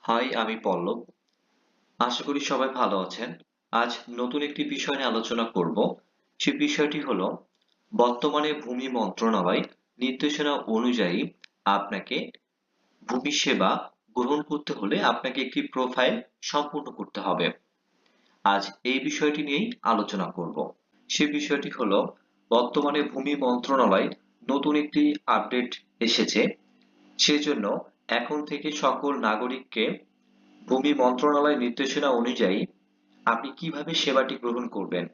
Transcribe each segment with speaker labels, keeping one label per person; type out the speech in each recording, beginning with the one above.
Speaker 1: High, আমি পল্লব। আশা করি সবাই ভালো আছেন। আজ নতুন একটি বিষয় নিয়ে আলোচনা করব। সে বিষয়টি হলো, বর্তমানে ভূমি মন্ত্রণালয় নির্দেশনা অনুযায়ী আপনাকে ভূমি সেবা গ্রহণ করতে হলে আপনাকে একটি প্রোফাইল সম্পূর্ণ করতে হবে। আজ এই বিষয়টি নিয়েই আলোচনা করব। সে বিষয়টি হলো, বর্তমানে ভূমি মন্ত্রণালয় নতুন একটি আপডেট এসেছে। সেজন্য এখন থেকে সকল নাগরিককে ভূমি মন্ত্রণালয় নির্দেশনা অনুযায়ী আপনি কীভাবে সেবাটি গ্রহণ করবেন,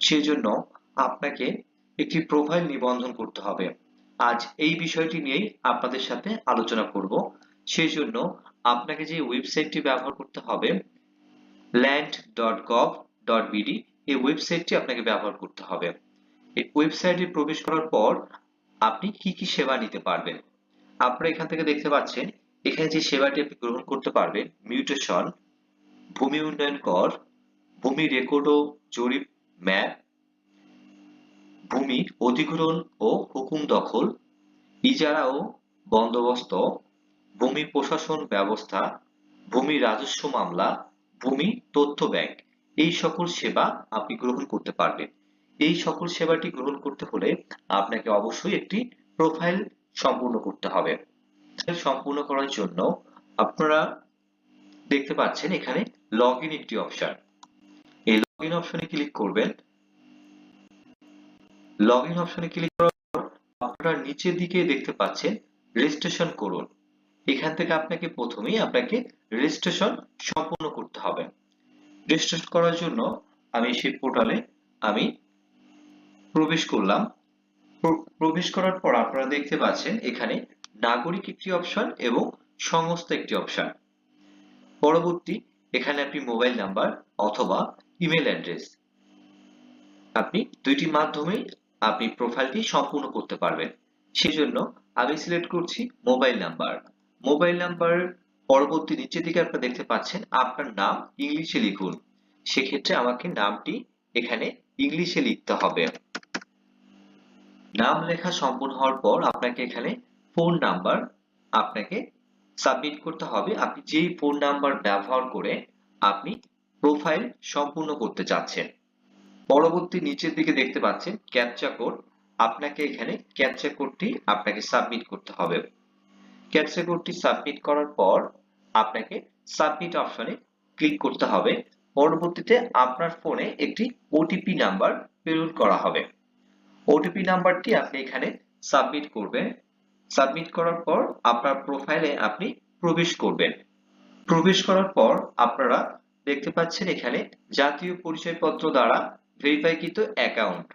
Speaker 1: সেজন্য আপনাকে একটি প্রোফাইল নিবন্ধন করতে হবে। আজ এই বিষয়টি নিয়েই আপনাদের সাথে আলোচনা করব। সেই জন্য আপনাকে যে ওয়েবসাইটটি ব্যবহার করতে হবে land dot gov dot BD এই ওয়েবসাইটটি আপনাকে ব্যবহার করতে হবে। এই ওয়েবসাইটে প্রবেশ করার পর আপনি কি কি সেবা নিতে পারবেন আপনারা এখান থেকে দেখতে পাচ্ছেন, এখানে যে সেবাটি আপনি গ্রহণ করতে পারবেন মিউটেশন ভূমি উন্নয়ন কর, ভূমি রেকর্ড ও জরিপ ম্যাপ ভূমি অধিগ্রহণ ও হুকুম দখল, ইজারা ও বন্দোবস্ত, ভূমি প্রশাসন ব্যবস্থা, ভূমি রাজস্ব মামলা, ভূমি তথ্য ব্যাংক এই সকল সেবা আপনি গ্রহণ করতে পারবেন। এই সকল সেবাটি গ্রহণ করতে হলে আপনাকে অবশ্যই একটি প্রোফাইল সম্পূর্ণ করতে হবে। সম্পূর্ণ করার জন্য আপনারা দেখতে পাচ্ছেন এখানে লগ ইন একটি অপশন এই লগ ইন অপশনে ক্লিক করবেন। লগ ইন অপশনে ক্লিক করার পর আপনারা নিচের দিকে দেখতে পাচ্ছেন রেজিস্ট্রেশন করুন। এখান থেকে আপনাকে প্রথমেই আপনাকে রেজিস্ট্রেশন সম্পূর্ণ করতে হবে। রেজিস্ট্রেশন করার জন্য আমি সেই পোর্টালে আমি প্রবেশ করলাম। প্রবেশ করার পর আপনারা দেখতে পাচ্ছেন এখানে নাগরিক একটি অপশন এবং সংস্থা একটি অপশন পরবর্তী এখানে আপনি মোবাইল নাম্বার অথবা ইমেল অ্যাড্রেস আপনি দুইটি মাধ্যমেই আপনি প্রোফাইলটি সম্পূর্ণ করতে পারবেন। সেজন্য আমি সিলেক্ট করছি মোবাইল নাম্বার মোবাইল নাম্বার পরবর্তী নিচের দিকে আপনারা দেখতে পাচ্ছেন আপনার নাম ইংলিশে লিখুন। সেক্ষেত্রে আমাকে নামটি এখানে ইংলিশে লিখতে হবে। নাম লেখা সম্পূর্ণ হওয়ার পর আপনাকে এখানে ফোন নাম্বার আপনাকে সাবমিট করতে হবে। আপনি যেই ফোন নাম্বার ব্যবহার করে আপনি প্রোফাইল সম্পূর্ণ করতে চাচ্ছেন। পরবর্তী নিচের দিকে দেখতে পাচ্ছেন ক্যাপচা কোড আপনাকে এখানে ক্যাপচা কোডটি আপনাকে সাবমিট করতে হবে। ক্যাপচা কোডটি সাবমিট করার পর আপনাকে সাবমিট অপশনে ক্লিক করতে হবে। পরবর্তীতে আপনার ফোনে একটি ওটিপি নাম্বার প্রেরণ করা হবে। ওটিপি নাম্বারটি আপনি এখানে সাবমিট করবেন। সাবমিট করার পর আপনার প্রোফাইলে আপনি প্রবেশ করবেন। প্রবেশ করার পর আপনারা দেখতে পাচ্ছেন এখানে জাতীয় পরিচয়পত্র দ্বারা ভেরিফাইকৃত অ্যাকাউন্ট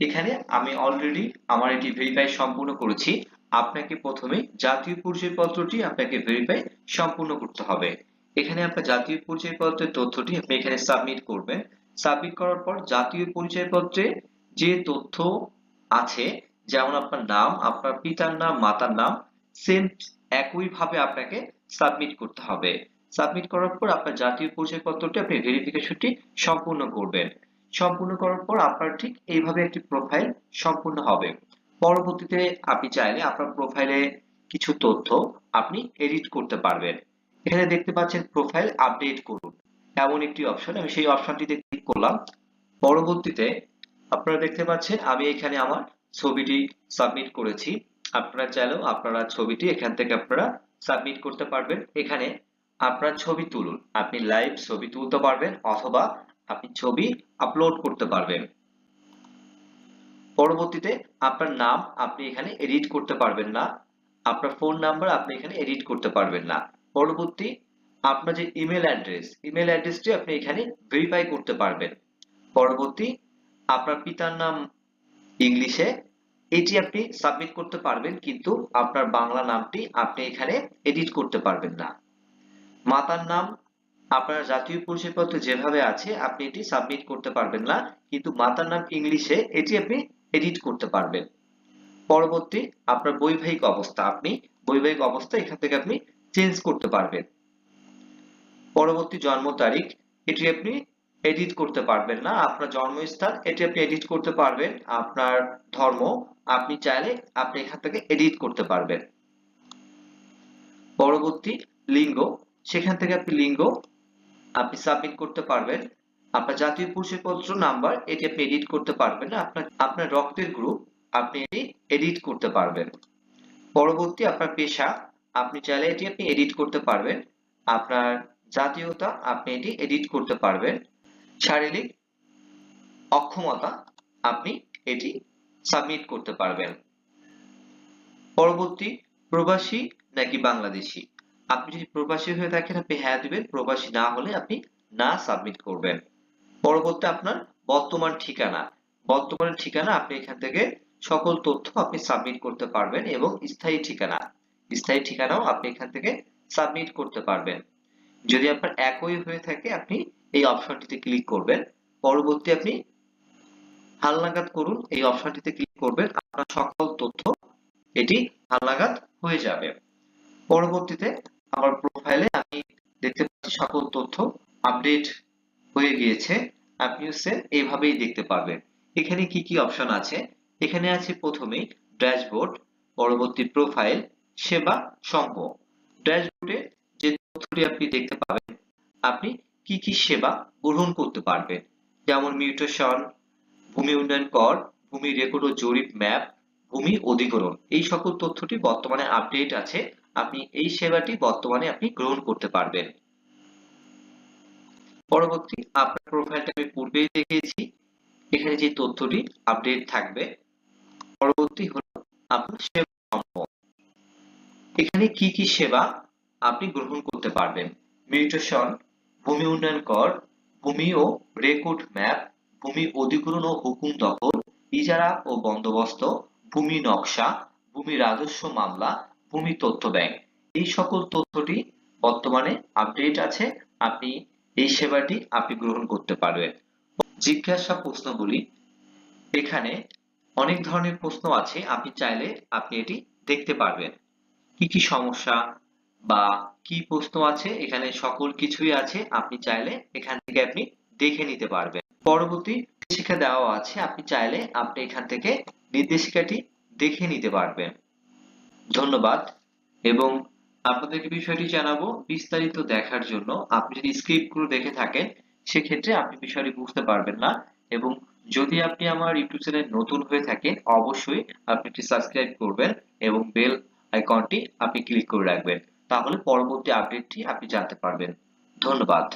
Speaker 1: এখানে আমি অলরেডি আমার এটি ভেরিফাই সম্পূর্ণ করেছি। আপনাকে প্রথমে জাতীয় পরিচয়পত্রটি আপনাকে ভেরিফাই সম্পূর্ণ করতে হবে। এখানে আপনার জাতীয় পরিচয়পত্রের তথ্যটি আপনি এখানে সাবমিট করবেন। সাবমিট করার পর জাতীয় পরিচয়পত্রে যে তথ্য আছে, যেমন আপনার নাম, আপনার পিতার নাম, মাতার নাম সেম একইভাবে আপনাকে সাবমিট করতে হবে। সাবমিট করার পর আপনার জাতীয় পরিচয়পত্রটি আপনি ভেরিফিকেশনটি সম্পূর্ণ করবেন। সম্পূর্ণ করার পর আপনার ঠিক এইভাবে একটি প্রোফাইল সম্পূর্ণ হবে। পরবর্তীতে আপনি চাইলে আপনার প্রোফাইলে কিছু তথ্য আপনি এডিট করতে পারবেন। এখানে দেখতে পাচ্ছেন প্রোফাইল আপডেট করুন। এমন একটি অপশন আমি সেই অপশনটিতে ক্লিক করলাম। পরবর্তীতে আপনারা দেখতে পাচ্ছেন, আমি এখানে আমার ছবিটি সাবমিট করেছি। আপনারা চাইলেও আপনারা ছবিটি এখান থেকে আপনারা সাবমিট করতে পারবেন। এখানে আপনার ছবি তুলুন। আপনি লাইভ ছবি তুলতে পারবেন অথবা আপনি ছবি আপলোড করতে পারবেন। পরবর্তীতে আপনার নাম আপনি এখানে এডিট করতে পারবেন না। আপনার ফোন নাম্বার আপনি এখানে এডিট করতে পারবেন না। পরবর্তী আপনার যে ইমেল অ্যাড্রেস ইমেল অ্যাড্রেসটি আপনি এখানে ভেরিফাই করতে পারবেন। পরবর্তী আপনার পিতার নাম ইংলিশে, এটি আপনি সাবমিট করতে পারবেন, কিন্তু আপনার বাংলা নামটি আপনি এখানে এডিট করতে পারবেন না। মাতার নাম, আপনার জাতীয় পরিচয়পত্র যেভাবে আছে, আপনি এটি সাবমিট করতে পারবেন না, কিন্তু মাতার নাম ইংলিশে, এটি আপনি এডিট করতে পারবেন। পরবর্তী, আপনার বৈবাহিক অবস্থা, আপনি বৈবাহিক অবস্থা এখান থেকে আপনি চেঞ্জ করতে পারবেন। পরবর্তী জন্ম তারিখ, এটি আপনি এডিট করতে পারবেন না। আপনার জন্মস্থান, এটি আপনি এডিট করতে পারবেন। আপনার ধর্ম, আপনি চাইলে আপনি এখান থেকে এডিট করতে পারবেন। পরবর্তী লিঙ্গ, সেখান থেকে আপনি লিঙ্গ, আপনি সাবমিট করতে পারবেন। আপনার জাতীয় পরিচয়পত্র নাম্বার এটি আপনি এডিট করতে পারবেন না। আপনার আপনার রক্তের গ্রুপ আপনি এটি এডিট করতে পারবেন। পরবর্তী আপনার পেশা, আপনি চাইলে এটি আপনি এডিট করতে পারবেন। আপনার জাতীয়তা, আপনি এটি এডিট করতে পারবেন। শারীরিক অক্ষমতা আপনি এটি সাবমিট করতে পারবেন। পরবর্তী প্রবাসী নাকি বাংলাদেশি? আপনি যদি প্রবাসী হয়ে থাকেন, আপনি হ্যাঁ দিবেন, প্রবাসী না হলে আপনি না সাবমিট করবেন। পরবর্তী আপনার বর্তমান ঠিকানা। বর্তমান ঠিকানা, আপনি এখান থেকে সকল তথ্য আপনি সাবমিট করতে পারবেন এবং স্থায়ী ঠিকানা। স্থায়ী ঠিকানাও আপনি এখান থেকে সাবমিট করতে পারবেন। যদি আপনার একই হয়ে থাকে, আপনি এই অপশনটিতে ক্লিক করবেন। পরবর্তী আপনি হালনাগাদ করুন, এই অপশনটিতে ক্লিক করবেন। আপনার সকল তথ্য এটি হালনাগাদ হয়ে যাবে। পরবর্তীতে আমার প্রোফাইলে আমি দেখতে পাচ্ছি সকল তথ্য আপডেট হয়ে গিয়েছে। আপনি হচ্ছে এইভাবেই দেখতে পাবেন এখানে কি কি অপশন আছে? এখানে আছে প্রথমেই ড্যাশবোর্ড পরবর্তী প্রোফাইল সেবা সমূহ ড্যাশবোর্ডে তথ্যটি আপনি দেখতে পাবেন। আপনি কি কি সেবা গ্রহণ করতে পারবেন? যেমন মিউটেশন, ভূমি উন্নয়ন কর, ভূমি রেকর্ড ও জরিপ ম্যাপ, ভূমি অধিগ্রহণ। এই সকল তথ্যটি বর্তমানে আপডেট আছে। আপনি এই সেবাটি বর্তমানে আপনি গ্রহণ করতে পারবেন। পরবর্তী আপনার প্রোফাইলটা আমি পূর্বেই দেখিয়েছি। এখানে যে তথ্যটি আপডেট থাকবে, পরবর্তী হলো আপনার সেবা এখানে কি কি সেবা আপনি গ্রহণ করতে পারবেন। মিউটেশন ভূমি উন্নয়ন কর, ভূমি ও রেকর্ড ম্যাপ, ভূমি অধিগ্রহণ ও হুকুম দখল, ইজারা ও বন্দোবস্ত, ভূমি নকশা, ভূমি রাজস্ব মামলা, ভূমি তথ্য ব্যাংক। এই সকল তথ্যটি বর্তমানে আপডেট আছে, আপনি এই সেবাটি আপনি গ্রহণ করতে পারবেন। জিজ্ঞাসা প্রশ্নগুলি। এখানে অনেক ধরনের প্রশ্ন আছে, আপনি চাইলে আপনি এটি দেখতে পারবেন। কি কি সমস্যা বা কি প্রশ্ন আছে, এখানে সকল কিছুই আছে, আপনি চাইলে এখান থেকে আপনি দেখে নিতে পারবেন। পরবর্তী নির্দেশিকা দেওয়া আছে, আপনি চাইলে আপনি এখান থেকে নির্দেশিকাটি দেখে নিতে পারবেন। ধন্যবাদ। এবং আপনাদেরকে বিষয়টি জানাব বিস্তারিত দেখার জন্য। আপনি যদি স্ক্রিপ্টগুলো দেখে থাকেন, সেক্ষেত্রে আপনি বিষয়টি বুঝতে পারবেন না। এবং যদি আপনি আমার ইউটিউব চ্যানেল নতুন হয়ে থাকেন, অবশ্যই আপনি একটি সাবস্ক্রাইব করবেন এবং বেল আইকনটি আপনি ক্লিক করে রাখবেন। তাহলে পরবর্তী আপডেটটি আপনি জানতে পারবেন। ধন্যবাদ।